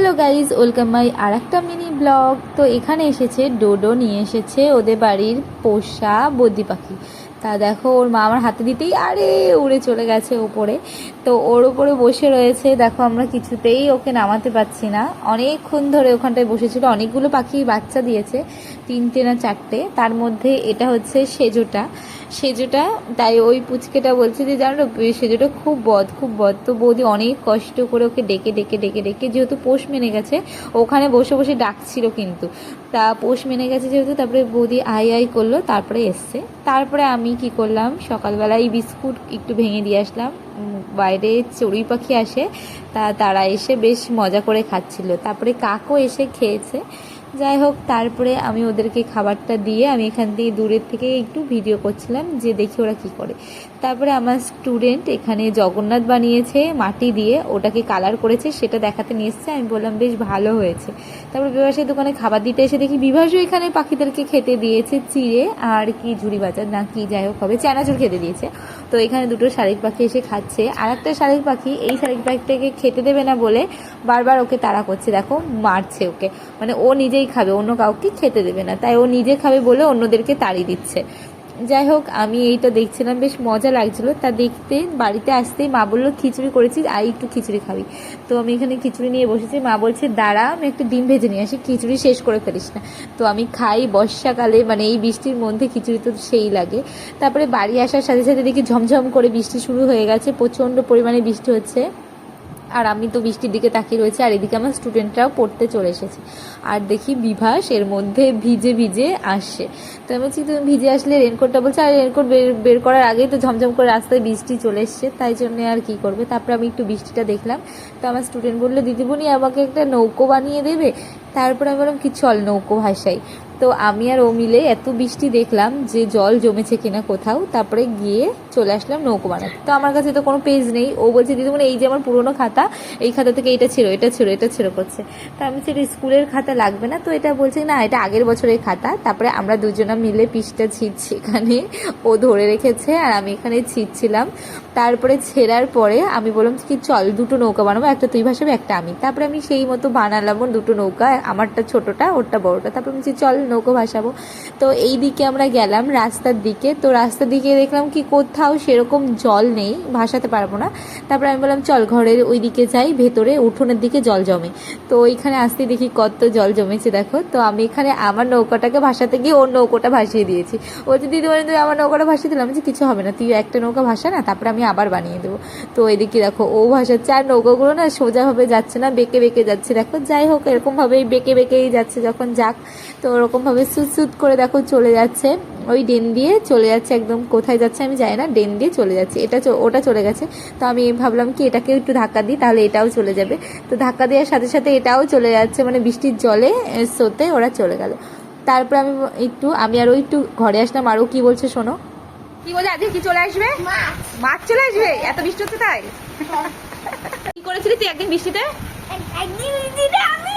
Hello guys welcome my আর একটা mini blog তো এখানে এসেছে ডোডো নিয়ে এসেছে ওদের বাড়ির পোষা বদ্যি পাখি। তা দেখো, ওর মা আমার হাতে দিতেই, আরে, উড়ে চলে গেছে ওপরে। তো ওর ওপরে বসে রয়েছে, দেখো আমরা কিছুতেই ওকে নামাতে পারছি না। অনেকক্ষণ ধরে ওখানটায় বসেছিল, অনেকগুলো পাখি বাচ্চা দিয়েছে, তিনটে না চারটে। তার মধ্যে এটা হচ্ছে সেজোটা। সেজোটা, তাই ওই পুচকেটা বলছে যে, জানো, সেজোটা খুব বদ খুব বদ। তো বৌদি অনেক কষ্ট করে ওকে ডেকে ডেকে ডেকে ডেকে, যেহেতু পোষ মেনে গেছে, ওখানে বসে বসে ডাকছিল কিন্তু। তা পোষ মেনে গেছে যেহেতু, তারপরে বৌদি আই আই করল, তারপরে এসছে। তারপরে আমি কি করলাম? সকালবেলায় বিস্কুট একটু ভেঙে দিয়ে আসলাম। বাইরে চড়ুই পাখি আসে, তা, তারা এসে বেশ মজা করে খাচ্ছিল। তারপরে কাকও এসে খেয়েছে। যাই হোক, তারপরে আমি ওদেরকে খাবারটা দিয়ে আমি এখান থেকে দূরের থেকে একটু ভিডিও করছিলাম যে দেখি ওরা কি করে। তারপরে আমার স্টুডেন্ট এখানে জগন্নাথ বানিয়েছে মাটি দিয়ে, ওটাকে কালার করেছে, সেটা দেখাতে নিয়ে এসছে। আমি বললাম, বেশ ভালো হয়েছে। তারপরে বিভাসের দোকানে খাবার দিতে এসে দেখি বিভাসও এখানে পাখিদেরকে খেতে দিয়েছে, চিড়ে আর কি ঝুড়ি বাজার, না কি যাই হোক হবে, চানাচুর খেতে দিয়েছে। তো এখানে দুটো শালিক পাখি এসে খাচ্ছে। আর একটা শালিক পাখি এই শালিক পাখিটাকে খেতে দেবে না বলে বারবার ওকে তাড়া করছে। দেখো, মারছে ওকে। মানে ও নিজেই খাবে, অন্য কাউকে খেতে দেবে না। তাই ও নিজে খাবে বলে অন্যদেরকে তাড়িয়ে দিচ্ছে। যাই হোক, আমি এইটা দেখছিলাম, বেশ মজা লাগছিল। তা দেখতে, বাড়িতে আসতেই মা বলল, খিচুড়ি করেছি আর একটু খিচুড়ি খাবি। তো আমি এখানে খিচুড়ি নিয়ে বসেছি। মা বলছে, দাঁড়া, আমি একটা ডিম ভেজে নিয়ে আসি, খিচুড়ি শেষ করে ফেলিস না। তো আমি খাই, বর্ষাকালে মানে এই বৃষ্টির মধ্যে খিচুড়ি তো সেই লাগে। তারপরে বাড়ি আসার সাথে সাথে দেখি ঝমঝম করে বৃষ্টি শুরু হয়ে গেছে, প্রচণ্ড পরিমাণে বৃষ্টি হচ্ছে। আর আমি তো বৃষ্টির দিকে তাকিয়ে রয়েছি, আর এদিকে আমার স্টুডেন্টরাও পড়তে চলে এসেছে। আর দেখি বিভাস এর মধ্যে ভিজে ভিজে আসছে। তো আমি বলছি, তুমি ভিজে আসলে রেনকোটটা বলছে? আর রেনকোট বের বের করার আগেই তো ঝমঝম করে রাস্তায় বৃষ্টি চলে এসছে, তাই জন্য আর কি করবে? তারপরে আমি একটু বৃষ্টিটা দেখলাম। তো আমার স্টুডেন্ট বলল, দিদিমণি আমাকে একটা নৌকো বানিয়ে দেবে? তারপরে আমি বললাম, কি চল নৌকো ভাষাই তো আমি আর ও মিলে এত বৃষ্টি দেখলাম যে জল জমেছে কিনা কোথাও, তারপরে গিয়ে চলে আসলাম নৌকো বানাতে। তো আমার কাছে তো কোনো পেজ নেই। ও বলছে, দিদি মানে এই যে আমার পুরোনো খাতা, এই খাতা থেকে এটা ছিল এটা ছিল এটা ছিল করছে। তা আমি সেটা স্কুলের খাতা লাগবে না? তো এটা বলছে, না, এটা আগের বছরের খাতা। তারপরে আমরা দুজনা মিলে পিসটা ছিঁড়ছি এখানে। ও ধরে রেখেছে আর আমি এখানে ছিঁড়ছিলাম। তারপরে ছেঁড়ার পরে আমি বললাম কি, চল, দুটো নৌকা বানাবো, একটা তুই ভাসাবি, একটা আমি। তারপরে আমি সেই মতো বানালাম দুটো নৌকা, আমারটা ছোটোটা, ওরটা বড়টা। তারপরে আমি চল নৌকো ভাসাবো। তো এই দিকে আমরা গেলাম রাস্তার দিকে। তো রাস্তার দিকে দেখলাম কি কোথাও সেরকম জল নেই, ভাসাতে পারব না। তারপরে আমি বললাম, চল ঘরের ওই দিকে যাই, ভেতরে উঠোনের দিকে জল জমে। তো ওইখানে আসতে দেখি কত জল জমেছে, দেখো। তো আমি এখানে আমার নৌকাটাকে ভাসাতে গিয়ে ওর নৌকোটা ভাসিয়ে দিয়েছি। ও যে, দিদি তুই আমার নৌকাটা ভাসিয়ে দিলাম? যে কিছু হবে না, তুই একটা নৌকা ভাসা না, তারপরে আমি আবার বানিয়ে দেবো। তো এদিকে দেখো, ও ভাসাচ্ছে। আর নৌকাগুলো না সোজাভাবে যাচ্ছে না, বেঁকে বেঁকে যাচ্ছে, দেখো। যাই হোক, এরকমভাবেই বেঁকে বেঁকেই যাচ্ছে, যখন যাক। তো ওরকমভাবে সুত সুত করে দেখো চলে যাচ্ছে। ওই ডেন দিয়ে চলে যাচ্ছে একদম। কোথায় যাচ্ছে আমি জানি না। ডেন দিয়ে চলে যাচ্ছে। এটা চ- ওটা চলে গেছে। তো আমি ভাবলাম কি এটাকে একটু ধাক্কা দিই তাহলে এটাও চলে যাবে। তো ধাক্কা দেওয়ার সাথে সাথে এটাও চলে যাচ্ছে। মানে বৃষ্টির জলে স্রোতে ওরা চলে গেল। তারপর আমি একটু আমি আরও একটু ঘরে আসলাম। আরও কি বলছে শোনো। কি বলে আজকে কি চলে আসবে? মাছ চলে আসবে? এত বৃষ্টি হচ্ছে তাই? কি করেছিলি তুই একদিন বৃষ্টিতে? একদিন আমি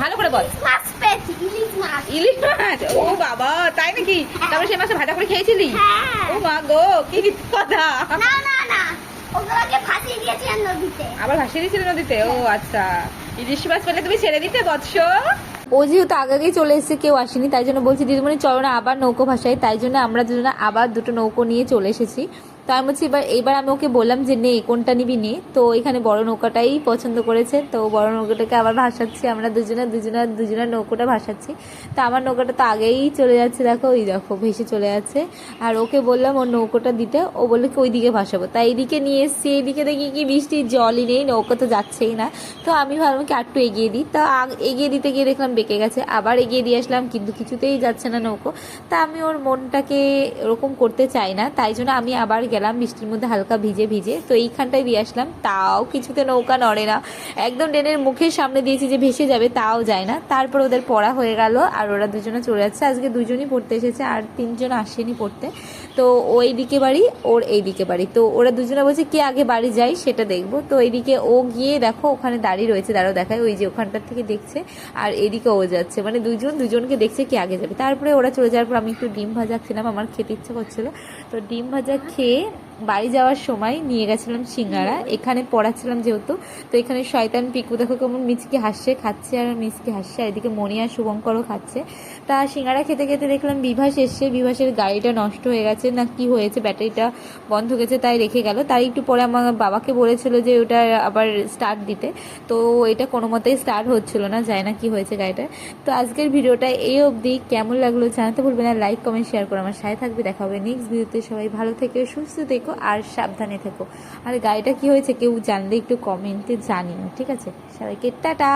ভালো করে বল। মাছ পেয়েছি ইলিশ মাছ। ইলিশ মাছ? ও বাবা তাই নাকি? তারপরে সেই মাছটা ভাজা করে খেয়েছিলি? হ্যাঁ। ও মা গো কি কথা? না না না ওগুলোকে ফাঁসিয়ে দিয়েছিলেন নদীতে। আবার ভাসিয়ে দিয়েছিল নদীতে? ও আচ্ছা। ইলিশ মাছ পেলে তুমি ছেড়ে দিতে বৎস। ও যেহেতু আগে আগেই চলে এসেছে কেউ আসেনি তাই জন্য বলছি দিদিমণি চলো না আবার নৌকো ভাসাই। তাই জন্য আমরা দুজনে আবার দুটো নৌকো নিয়ে চলে এসেছি। তো আমি বলছি, এবার এবার আমি ওকে বললাম যে, নে, কোনটা নিবি নে। তো এখানে বড় নৌকাটাই পছন্দ করেছে। তো বড় নৌকাটাকে আবার ভাসাচ্ছি আমরা দুজনে দুজনে, দুজনের নৌকোটা ভাসাচ্ছি। তো আমার নৌকাটা তো আগেই চলে যাচ্ছে, দেখো ওই দেখো, ভেসে চলে যাচ্ছে। আর ওকে বললাম, ওর নৌকোটা দিতে। ও বলল কি, ওই দিকে ভাসাবো। তাই এইদিকে নিয়ে এসছি এইদিকে দেখি কি বৃষ্টির জলই নেই, নৌকা তো যাচ্ছেই না। তো আমি ভাবলাম কি আরটু এগিয়ে দিই। তা এগিয়ে দিতে গিয়ে দেখলাম বেঁকে গেছে, আবার এগিয়ে দিয়ে আসলাম, কিন্তু কিছুতেই যাচ্ছে না নৌকো। তা আমি ওর মনটাকে ওরকম করতে চাই না, তাই জন্য আমি আবার গেলাম, বৃষ্টির মধ্যে হালকা ভিজে ভিজে। তো এইখানটায় দিয়ে আসলাম। তাও কিছুতে নৌকা নড়ে না। একদম ড্রেনের মুখের সামনে দিয়েছি যে ভেসে যাবে, তাও যায় না। তারপর ওদের পড়া হয়ে গেল আর ওরা দুজনে চলে যাচ্ছে। আজকে দুজনই পড়তে এসেছে আর তিনজন আসেনি পড়তে। তো ওই দিকে বাড়ি, ওর এই দিকে বাড়ি। তো ওরা দুজনে বলছে, কে আগে বাড়ি যায় সেটা দেখব। তো এইদিকে ও গিয়ে দেখো, ওখানে দাঁড়িয়ে রয়েছে। দাঁড়াও দেখায় ওই যে ওখানটার থেকে দেখছে আর এদিকে ও যাচ্ছে। মানে দুজন দুজনকে দেখছে কে আগে যাবে। তারপরে ওরা চলে যাওয়ার পর আমি একটু ডিম ভাজা খেলাম। আমার খেতে ইচ্ছা করছিল। তো ডিম ভাজা খেয়ে Yeah. বাড়ি যাওয়ার সময় নিয়ে গেছিলাম সিঙ্গারা, এখানে পড়াচ্ছিলাম যেহেতু, তো এখানে শয়তান পিকু, দেখো কেমন মিচকি হাসছে, খাচ্ছে আর মিচকি হাসছে, আর এদিকে মনি আর শুভঙ্করও খাচ্ছে। তা সিঙ্গারা খেতে খেতে দেখলাম বিভাস এসছে, বিভাসের গাড়িটা নষ্ট হয়ে গেছে, না কি হয়েছে, ব্যাটারিটা বন্ধ গেছে তাই রেখে গেল। তাই একটু পরে আমার বাবাকে বলেছিল যে ওটা আবার স্টার্ট দিতে, তো এটা কোনো মতেই স্টার্ট হচ্ছিল না যায় না কি হয়েছে গাড়িটা। তো আজকের ভিডিওটা এই অবধি, কেমন লাগল জানাতে ভুলবে না লাইক কমেন্ট শেয়ার করে আমার সাথে থাকবে, দেখা হবে নেক্সট ভিডিওতে সবাই ভালো থেকে, সুস্থ থেকো আর সাবধানে থেকো। আর গাড়িটা কি হয়েছে কেউ জানলে একটু কমেন্টে জানিও, ঠিক আছে? সবাইকে টাটা!